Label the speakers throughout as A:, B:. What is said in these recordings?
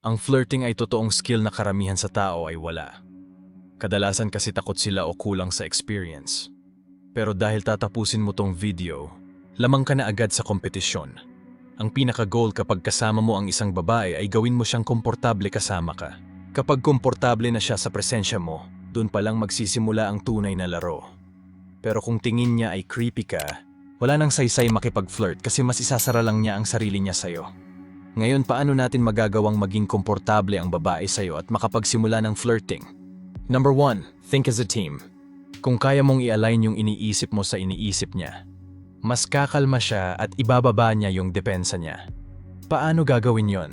A: Ang flirting ay totoong skill na karamihan sa tao ay wala. Kadalasan kasi takot sila o kulang sa experience. Pero dahil tatapusin mo tong video, lamang ka na agad sa kompetisyon. Ang pinaka-goal kapag kasama mo ang isang babae ay gawin mo siyang komportable kasama ka. Kapag komportable na siya sa presensya mo, dun pa lang magsisimula ang tunay na laro. Pero kung tingin niya ay creepy ka, wala nang saysay makipag-flirt kasi mas isasara lang niya ang sarili niya sa'yo. Ngayon, paano natin magagawang maging komportable ang babae sa'yo at makapagsimula ng flirting? Number one, think as a team. Kung kaya mong i-align yung iniisip mo sa iniisip niya, mas kakalma siya at ibababa niya yung depensa niya. Paano gagawin yon?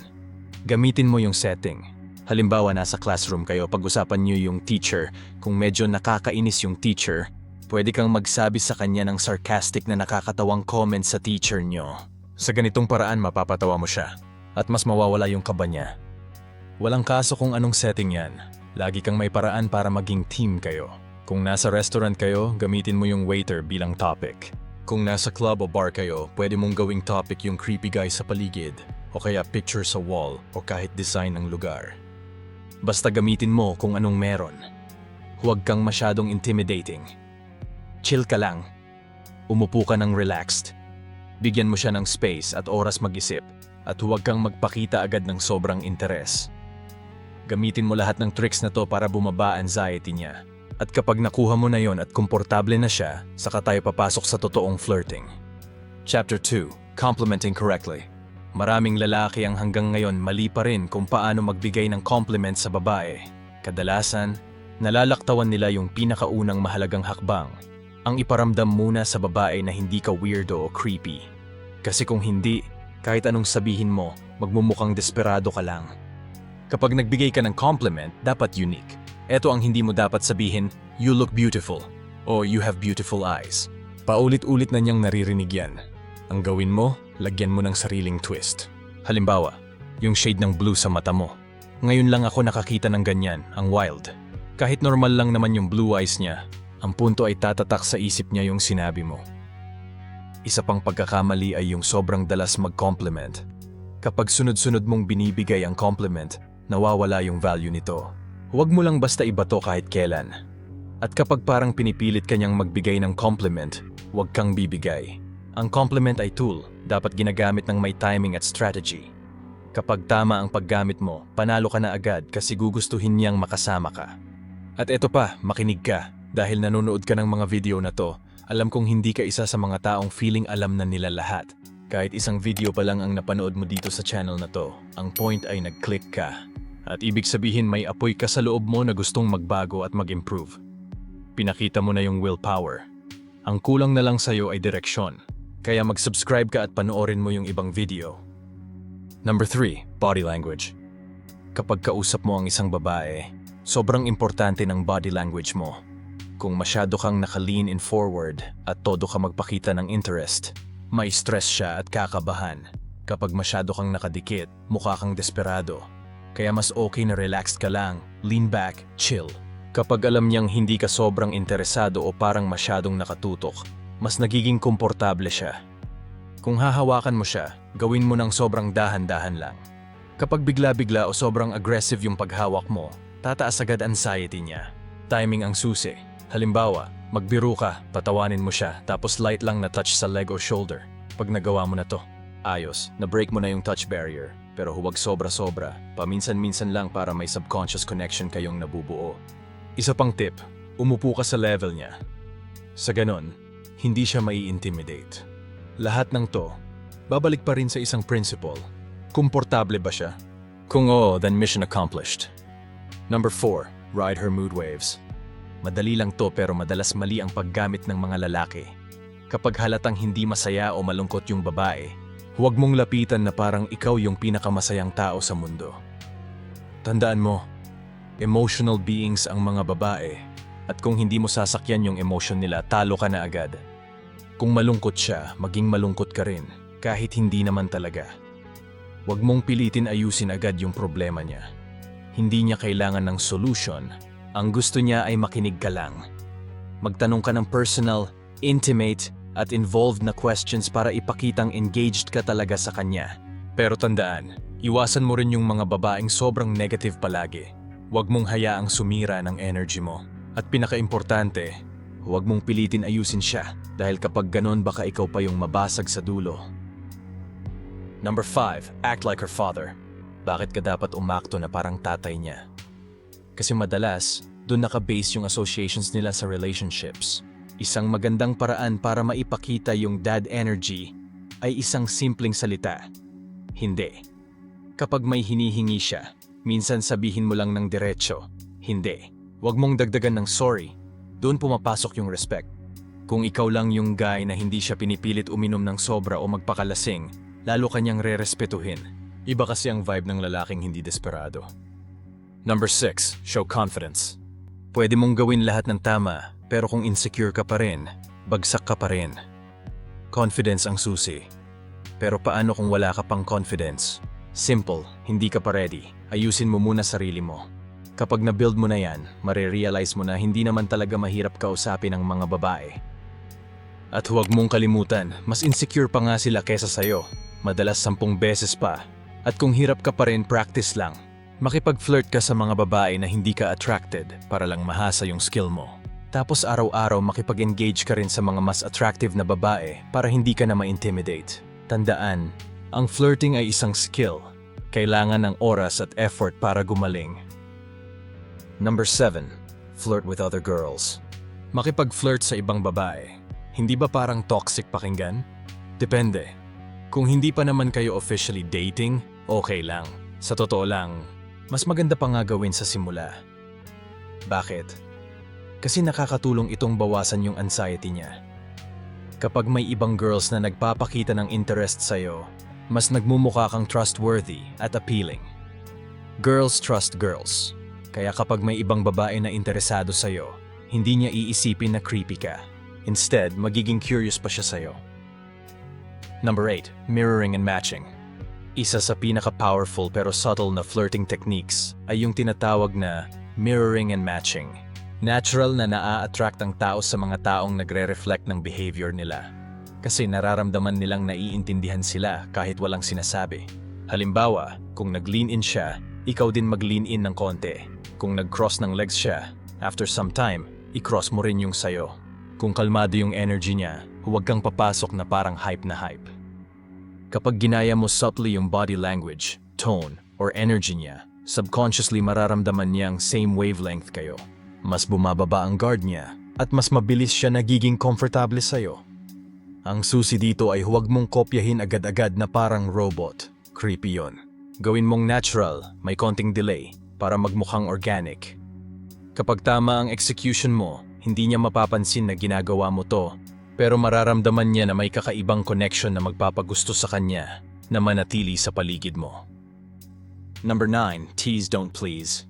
A: Gamitin mo yung setting. Halimbawa, nasa classroom kayo, pag-usapan niyo yung teacher. Kung medyo nakakainis yung teacher, pwede kang magsabi sa kanya ng sarcastic na nakakatawang comment sa teacher niyo. Sa ganitong paraan, mapapatawa mo siya. At mas mawawala yung kaba niya. Walang kaso kung anong setting yan. Lagi kang may paraan para maging team kayo. Kung nasa restaurant kayo, gamitin mo yung waiter bilang topic. Kung nasa club o bar kayo, pwede mong gawing topic yung creepy guy sa paligid, o kaya picture sa wall, o kahit design ng lugar. Basta gamitin mo kung anong meron. Huwag kang masyadong intimidating. Chill ka lang. Umupo ka ng relaxed. Bigyan mo siya ng space at oras mag-isip at huwag kang magpakita agad ng sobrang interes. Gamitin mo lahat ng tricks na to para bumaba anxiety niya. At kapag nakuha mo na yon at komportable na siya, saka tayo papasok sa totoong flirting. Chapter 2. Complimenting correctly. Maraming lalaki ang hanggang ngayon mali pa rin kung paano magbigay ng compliment sa babae. Kadalasan, nalalaktawan nila yung pinakaunang mahalagang hakbang. Ang iparamdam muna sa babae na hindi ka weirdo o creepy. Kasi kung hindi, kahit anong sabihin mo, magmumukhang desperado ka lang. Kapag nagbigay ka ng compliment, dapat unique. Ito ang hindi mo dapat sabihin, you look beautiful, o you have beautiful eyes. Paulit-ulit na niyang naririnig yan. Ang gawin mo, lagyan mo ng sariling twist. Halimbawa, yung shade ng blue sa mata mo. Ngayon lang ako nakakita ng ganyan, ang wild. Kahit normal lang naman yung blue eyes niya, ang punto ay tatatak sa isip niya yung sinabi mo. Isa pang pagkakamali ay yung sobrang dalas mag-compliment. Kapag sunod-sunod mong binibigay ang compliment, nawawala yung value nito. Huwag mo lang basta ibato kahit kailan. At kapag parang pinipilit kanyang magbigay ng compliment, huwag kang bibigay. Ang compliment ay tool, dapat ginagamit ng may timing at strategy. Kapag tama ang paggamit mo, panalo ka na agad kasi gugustuhin niyang makasama ka. At eto pa, makinig ka. Dahil nanonood ka ng mga video na to, alam kong hindi ka isa sa mga taong feeling alam na nila lahat. Kahit isang video pa lang ang napanood mo dito sa channel na to, ang point ay nag-click ka. At ibig sabihin may apoy ka sa loob mo na gustong magbago at mag-improve. Pinakita mo na yung willpower. Ang kulang na lang sa'yo ay direksyon. Kaya mag-subscribe ka at panoorin mo yung ibang video. Number 3, body language. Kapag kausap mo ang isang babae, sobrang importante ng body language mo. Kung masyado kang naka-lean in forward at todo ka magpakita ng interest, may stress siya at kakabahan. Kapag masyado kang nakadikit, mukha kang desperado. Kaya mas okay na relaxed ka lang, lean back, chill. Kapag alam niyang hindi ka sobrang interesado o parang masyadong nakatutok, mas nagiging komportable siya. Kung hahawakan mo siya, gawin mo ng sobrang dahan-dahan lang. Kapag bigla-bigla o sobrang aggressive yung paghawak mo, tataas agad anxiety niya. Timing ang susi. Halimbawa, magbiro ka, patawanin mo siya, tapos light lang na touch sa leg o shoulder. Pag nagawa mo na to, ayos, na-break mo na yung touch barrier. Pero huwag sobra-sobra, paminsan-minsan lang para may subconscious connection kayong nabubuo. Isa pang tip, umupo ka sa level niya. Sa ganon, hindi siya mai intimidate Lahat ng to, babalik pa rin sa isang principle. Komportable ba siya? Kung oo, then mission accomplished. Number 4, ride her mood waves. Madali lang to pero madalas mali ang paggamit ng mga lalaki. Kapag halatang hindi masaya o malungkot yung babae, huwag mong lapitan na parang ikaw yung pinakamasayang tao sa mundo. Tandaan mo, emotional beings ang mga babae at kung hindi mo sasakyan yung emotion nila, talo ka na agad. Kung malungkot siya, maging malungkot ka rin, kahit hindi naman talaga. Huwag mong pilitin ayusin agad yung problema niya. Hindi niya kailangan ng solution. Ang gusto niya ay makinig ka lang. Magtanong ka ng personal, intimate, at involved na questions para ipakitang engaged ka talaga sa kanya. Pero tandaan, Iwasan mo rin yung mga babaeng sobrang negative palagi. Huwag mong hayaang sumira ng energy mo. At pinakaimportante, huwag mong pilitin ayusin siya dahil kapag ganon baka ikaw pa yung mabasag sa dulo. Number 5. Act like her father. Bakit ka dapat umakto na parang tatay niya? Kasi madalas, doon nakabase yung associations nila sa relationships. Isang magandang paraan para maipakita yung dad energy ay isang simpleng salita. Hindi. Kapag may hinihingi siya, minsan sabihin mo lang ng diretsyo, hindi. Huwag mong dagdagan ng sorry. Doon pumapasok yung respect. Kung ikaw lang yung guy na hindi siya pinipilit uminom ng sobra o magpakalasing, lalo kanyang re-respetuhin. Iba kasi ang vibe ng lalaking hindi desperado. Number 6. Show confidence. Pwede mong gawin lahat ng tama, pero kung insecure ka pa rin, bagsak ka pa rin. Confidence ang susi. Pero paano kung wala ka pang confidence? Simple, hindi ka pa ready. Ayusin mo muna sarili mo. Kapag na-build mo na yan, marirealize mo na hindi naman talaga mahirap kausapin ang mga babae. At huwag mong kalimutan, mas insecure pa nga sila kesa sa'yo. Madalas sampung beses pa. At kung hirap ka pa rin, practice lang. Makipag-flirt ka sa mga babae na hindi ka attracted para lang mahasa yung skill mo. Tapos araw-araw makipag-engage ka rin sa mga mas attractive na babae para hindi ka na ma-intimidate. Tandaan, ang flirting ay isang skill. Kailangan ng oras at effort para gumaling. Number 7. Flirt with other girls. Makipag-flirt sa ibang babae. Hindi ba parang toxic pakinggan? Depende. Kung hindi pa naman kayo officially dating, okay lang. Sa totoo lang, mas maganda pa nga gawin sa simula. Bakit? Kasi nakakatulong itong bawasan yung anxiety niya. Kapag may ibang girls na nagpapakita ng interest sa'yo, mas nagmumukha kang trustworthy at appealing. Girls trust girls. Kaya kapag may ibang babae na interesado sa'yo, hindi niya iisipin na creepy ka. Instead, magiging curious pa siya sa'yo. Number 8. Mirroring and matching. Isa sa pinaka-powerful pero subtle na flirting techniques ay yung tinatawag na mirroring and matching. Natural na naa-attract ang tao sa mga taong nagre-reflect ng behavior nila. Kasi nararamdaman nilang naiintindihan sila kahit walang sinasabi. Halimbawa, kung nag-lean in siya, ikaw din mag-lean in ng konti. Kung nag-cross ng legs siya, after some time, i-cross mo rin yung sayo. Kung kalmado yung energy niya, huwag kang papasok na parang hype na hype. Kapag ginaya mo subtly yung body language, tone, or energy niya, subconsciously mararamdaman niyang same wavelength kayo. Mas bumababa ang guard niya at mas mabilis siya nagiging komportable sa'yo. Ang susi dito ay huwag mong kopyahin agad-agad na parang robot. Creepy yon. Gawin mong natural, may konting delay, para magmukhang organic. Kapag tama ang execution mo, hindi niya mapapansin na ginagawa mo to, pero mararamdaman niya na may kakaibang connection na magpapagusto sa kanya na manatili sa paligid mo. Number 9. Tease don't please.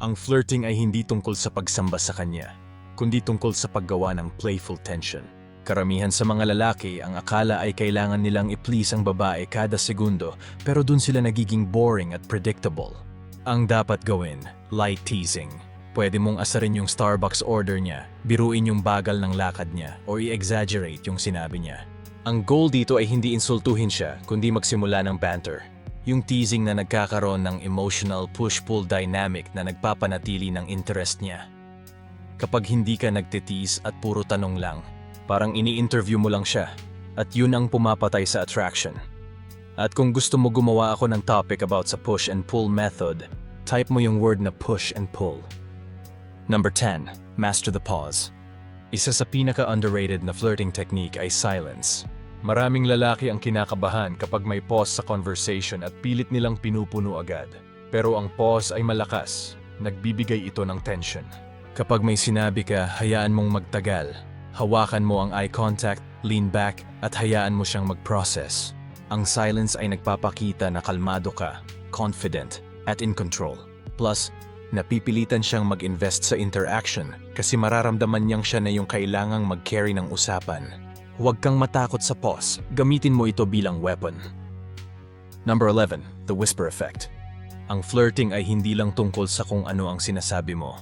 A: Ang flirting ay hindi tungkol sa pagsamba sa kanya, kundi tungkol sa paggawa ng playful tension. Karamihan sa mga lalaki ang akala ay kailangan nilang i-please ang babae kada segundo pero dun sila nagiging boring at predictable. Ang dapat gawin, light teasing. Pwede mong asarin yung Starbucks order niya, biruin yung bagal ng lakad niya, o i-exaggerate yung sinabi niya. Ang goal dito ay hindi insultuhin siya, kundi magsimula ng banter. Yung teasing na nagkakaroon ng emotional push-pull dynamic na nagpapanatili ng interest niya. Kapag hindi ka nagtitiis at puro tanong lang, parang ini-interview mo lang siya, at yun ang pumapatay sa attraction. At kung gusto mo gumawa ako ng topic about sa push and pull method, type mo yung word na push and pull. Number 10. Master the pause. Isa sa pinaka-underrated na flirting technique ay silence. Maraming lalaki ang kinakabahan kapag may pause sa conversation at pilit nilang pinupuno agad. Pero ang pause ay malakas. Nagbibigay ito ng tension. Kapag may sinabi ka, hayaan mong magtagal. Hawakan mo ang eye contact, lean back, at hayaan mo siyang mag-process. Ang silence ay nagpapakita na kalmado ka, confident, at in control. Plus, napipilitan siyang mag-invest sa interaction kasi mararamdaman niyang siya na yung kailangang mag-carry ng usapan. Huwag kang matakot sa pause. Gamitin mo ito bilang weapon. Number 11. The Whisper Effect. Ang flirting ay hindi lang tungkol sa kung ano ang sinasabi mo.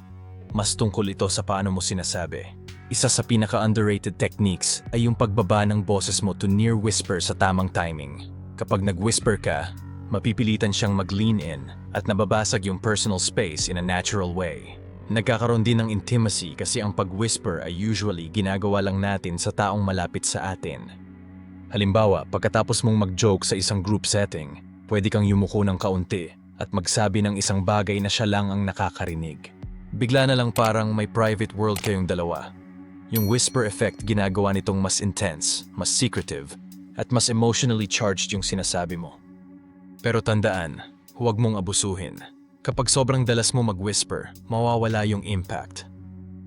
A: Mas tungkol ito sa paano mo sinasabi. Isa sa pinaka-underrated techniques ay yung pagbaba ng boses mo to near whisper sa tamang timing. Kapag nag-whisper ka, Mapipilitan siyang mag-lean in at nababasag yung personal space in a natural way. Nagkakaroon din ng intimacy kasi ang pag-whisper ay usually ginagawa lang natin sa taong malapit sa atin. Halimbawa, pagkatapos mong mag-joke sa isang group setting, pwede kang yumuko ng kaunti at magsabi ng isang bagay na siya lang ang nakakarinig. Bigla na lang parang may private world kayong dalawa. Yung whisper effect ginagawa nitong mas intense, mas secretive, at mas emotionally charged yung sinasabi mo. Pero tandaan, huwag mong abusuhin. Kapag sobrang dalas mo mag-whisper, mawawala yung impact.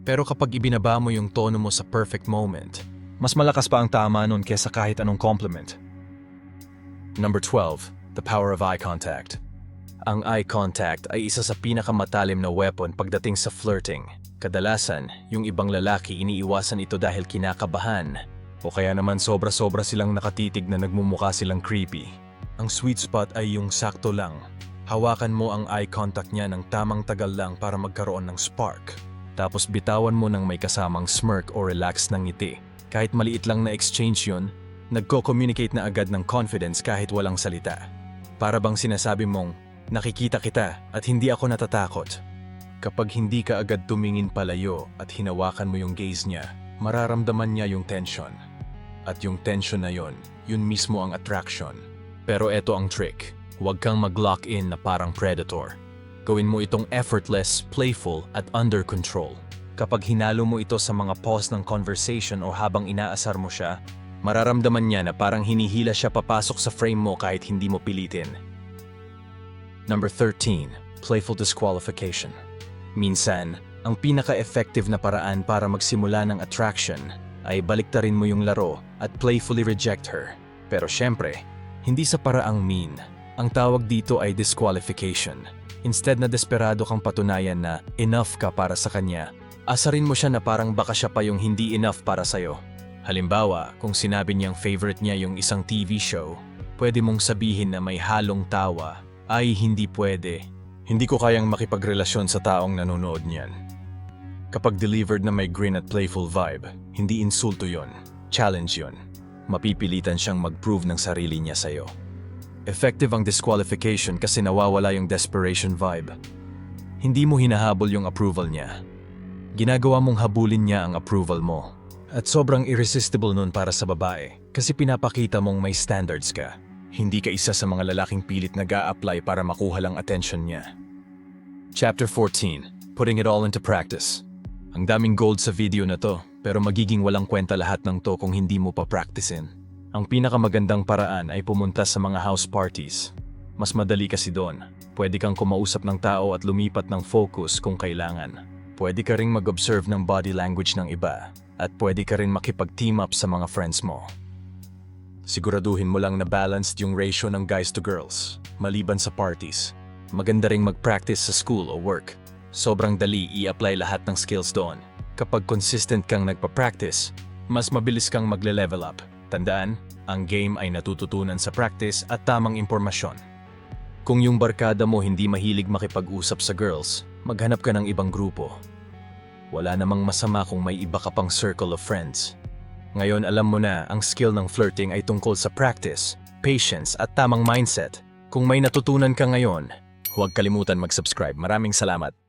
A: Pero kapag ibinaba mo yung tono mo sa perfect moment, mas malakas pa ang tama nun kesa kahit anong compliment. Number 12, the power of eye contact. Ang eye contact ay isa sa pinakamatalim na weapon pagdating sa flirting. Kadalasan, yung ibang lalaki iniiwasan ito dahil kinakabahan o kaya naman sobra-sobra silang nakatitig na nagmumukha silang creepy. Ang sweet spot ay yung sakto lang. Hawakan mo ang eye contact niya ng tamang tagal lang para magkaroon ng spark. Tapos bitawan mo ng may kasamang smirk o relax ng ngiti. Kahit maliit lang na exchange yun, nagko-communicate na agad ng confidence kahit walang salita. Para bang sinasabi mong, nakikita kita at hindi ako natatakot. Kapag hindi ka agad tumingin palayo at hinawakan mo yung gaze niya, mararamdaman niya yung tension. At yung tension na yon, yun mismo ang attraction. Pero eto ang trick, huwag kang mag-lock in na parang predator. Gawin mo itong effortless, playful at under control. Kapag hinalo mo ito sa mga pause ng conversation o habang inaasar mo siya, mararamdaman niya na parang hinihila siya papasok sa frame mo kahit hindi mo pilitin. Number 13, playful disqualification. Minsan, ang pinaka-effective na paraan para magsimula ng attraction ay baliktarin mo yung laro at playfully reject her. Pero syempre, hindi sa paraang mean. Ang tawag dito ay disqualification. Instead na desperado kang patunayan na enough ka para sa kanya, asarin mo siya na parang baka siya pa yung hindi enough para sa'yo. Halimbawa, kung sinabi niyang favorite niya yung isang TV show, pwede mong sabihin na may halong tawa, ay hindi pwede. Hindi ko kayang makipagrelasyon sa taong nanonood niyan. Kapag delivered na may grin at playful vibe, hindi insulto yon, challenge yon. Mapipilitan siyang mag-prove ng sarili niya sa'yo. Effective ang disqualification kasi nawawala yung desperation vibe. Hindi mo hinahabol yung approval niya. Ginagawa mong habulin niya ang approval mo. At sobrang irresistible nun para sa babae kasi pinapakita mong may standards ka. Hindi ka isa sa mga lalaking pilit nag apply para makuha lang attention niya. Chapter 14 Putting it all into practice Ang daming gold sa video na to, pero magiging walang kwenta lahat ng to kung hindi mo pa practicein. Ang pinakamagandang paraan ay pumunta sa mga house parties. Mas madali kasi doon. Pwede kang kumausap ng tao at lumipat ng focus kung kailangan. Pwede ka ring mag-observe ng body language ng iba at pwede ka rin makipag-team up sa mga friends mo. Siguraduhin mo lang na balanced yung ratio ng guys to girls, maliban sa parties. Maganda ring mag-practice sa school o work. Sobrang dali i-apply lahat ng skills doon. Kapag consistent kang nagpa-practice, mas mabilis kang magle-level up. Tandaan, ang game ay natututunan sa practice at tamang impormasyon. Kung yung barkada mo hindi mahilig makipag-usap sa girls, maghanap ka ng ibang grupo. Wala namang masama kung may iba ka pang circle of friends. Ngayon alam mo na ang skill ng flirting ay tungkol sa practice, patience at tamang mindset. Kung may natutunan ka ngayon, huwag kalimutan mag-subscribe. Maraming salamat.